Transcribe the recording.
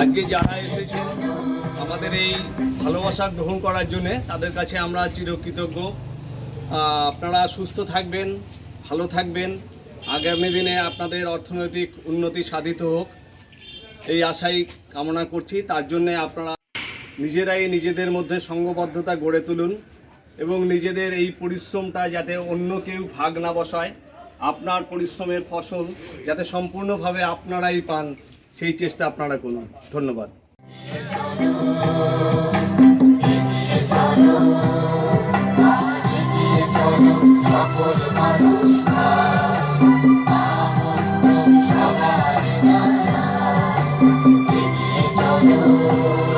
আজকে যারা এসেছেন, আমাদের এই ভালোবাসা গ্রহণ করার জন্যে তাদের কাছে আমরা চিরকৃতজ্ঞ। আপনারা সুস্থ থাকবেন, ভালো থাকবেন। আগামী দিনে আপনাদের অর্থনৈতিক উন্নতি সাধিত হোক। এই আশাই কামনা করছি। তার জন্যে আপনারা নিজেরাই নিজেদের মধ্যে সঙ্গবদ্ধতা গড়ে তুলুন। এবং নিজেদের এই পরিশ্রমটা যাতে অন্য কেউ ভাগ না বসায়, আপনার পরিশ্রমের ফসল যাতে সম্পূর্ণভাবে আপনারাই পান, সেই চেষ্টা আপনারা করুন। ধন্যবাদ। Oh